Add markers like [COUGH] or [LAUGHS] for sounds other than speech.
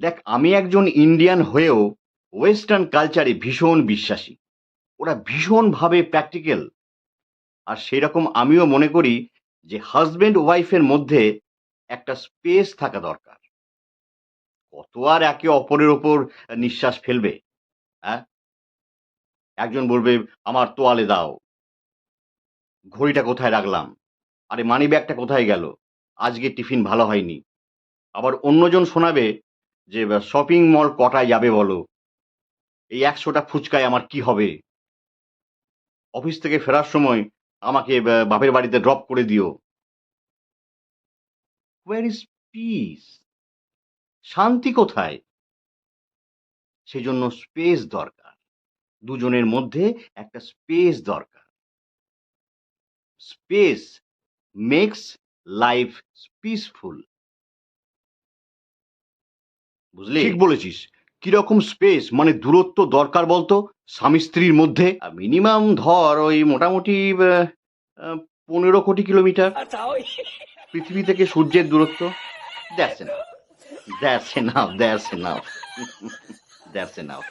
দেখ, আমি একজন ইন্ডিয়ান হয়েও ওয়েস্টার্ন কালচারে ভীষণ বিশ্বাসী। ওরা ভীষণভাবে প্র্যাকটিক্যাল আর সেরকম আমিও মনে করি যে হাজবেন্ড ওয়াইফের মধ্যে একটা স্পেস থাকা দরকার। কত আর একে অপরের ওপর নিঃশ্বাস ফেলবে হ্যাঁ একজন বলবে, আমার তোয়ালে দাও। ঘড়িটা কোথায় রাখলাম? আরে মানি ব্যাগটা কোথায় গেল? আজকে টিফিন ভালো হয়নি। আবার অন্যজন শোনাবে যে শপিং মল কটায় যাবে বলো? এই একশোটা ফুচকায় আমার কি হবে? অফিস থেকে ফেরার সময় আমাকে বাপের বাড়িতে ড্রপ করে দিও। ওয়ার ইজ পিস শান্তি কোথায়? সেজন্য স্পেস দরকার। দুজনের মধ্যে একটা স্পেস দরকার। স্পেস মেক্স লাইফ পিসফুল বুঝলি? ঠিক বলেছিস। কীরকম স্পেস মানে দূরত্ব দরকার বলতো? স্বামী স্ত্রীর মধ্যে। মিনিমাম ধর ওই মোটামুটি পনেরো কোটি কিলোমিটার পৃথিবী থেকে সূর্যের দূরত্ব। That's enough that's enough that's enough [LAUGHS] that's enough